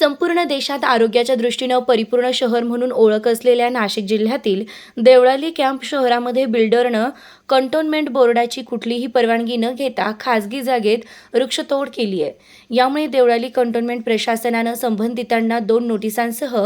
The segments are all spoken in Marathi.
संपूर्ण देशात आरोग्याच्या दृष्टीनं परिपूर्ण शहर म्हणून ओळख असलेल्या नाशिक जिल्ह्यातील देवळाली कॅम्प शहरामध्ये बिल्डरनं कंटोन्मेंट बोर्डाची कुठलीही परवानगी न घेता खासगी जागेत वृक्षतोड केली आहे. यामुळे देवळाली कंटोन्मेंट प्रशासनानं संबंधितांना दोन नोटिसांसह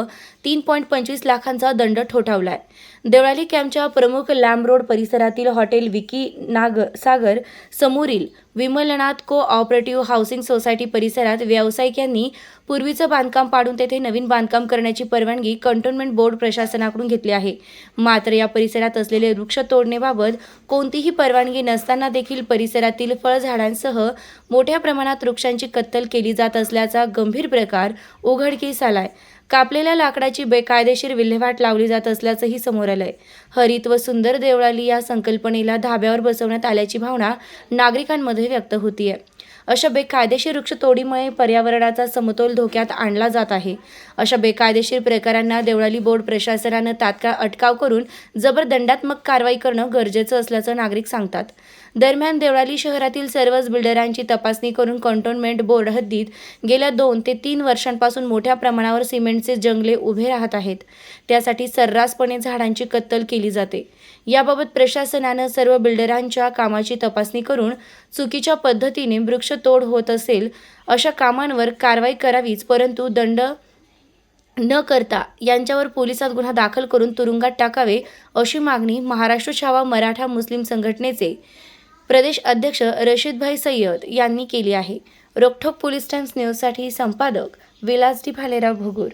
तीन पॉईंट पंचवीस लाखांचा दंड ठोठावलाय. देवळाली कॅम्पच्या प्रमुख लॅम्ब रोड परिसरातील हॉटेल विकी नाग सागर समोरील विमलनाथ को ऑपरेटिव्ह हाऊसिंग सोसायटी परिसरात व्यावसायिकांनी पूर्वीचं बांधकाम पाडून तेथे नवीन बांधकाम करण्याची परवानगी कंटोन्मेंट बोर्ड प्रशासनाकडून घेतली आहे. मात्र या परिसरात असलेले वृक्ष तोडणेबाबत कोणतीही परवानगी नसताना देखील परिसरातील फळझाडांसह मोठ्या प्रमाणात वृक्षांची कत्तल केली जात असल्याचा गंभीर प्रकार उघडकीस आलाय. कापलेल्या लाकडाची बेकायदेशीर विल्हेवाट लावली जात असल्याचंही समोर आलंय. हरित व सुंदर देवळाली या संकल्पनेला धाब्यावर बसवण्यात आल्याची भावना नागरिकांमध्ये व्यक्त होतीये. अशा बेकायदेशीर वृक्षतोडीमुळे पर्यावरणाचा समतोल धोक्यात आणला जात आहे. अशा बेकायदेशीर प्रकारांना देवळाली बोर्ड प्रशासनानं तात्काळ अटकाव करून जबर दंडात्मक कारवाई करणं गरजेचं असल्याचं नागरिक सांगतात. दरम्यान देवळाली शहरातील सर्वच बिल्डरांची तपासणी करून कंटोनमेंट बोर्ड हद्दीत गेल्या दोन ते तीन वर्षांपासून मोठ्या प्रमाणावर सिमेंटचे जंगले उभे राहत आहेत. त्यासाठी सर्रासपणे झाडांची कत्तल केली जाते. याबाबत प्रशासनानं सर्व बिल्डरांच्या कामाची तपासणी करून चुकीच्या पद्धतीने वृक्षतोड होत असेल अशा कामांवर कारवाई करावीच परंतु दंड न करता यांच्यावर पोलिसात गुन्हा दाखल करून तुरुंगात टाकावे अशी मागणी महाराष्ट्र छावा मराठा मुस्लिम संघटनेचे प्रदेश अध्यक्ष रशीदभाई सय्यद यांनी केली आहे. रोखोक पोलीस टाइम्स न्यूजसाठी संपादक विलास डी भालेराव भुगूर.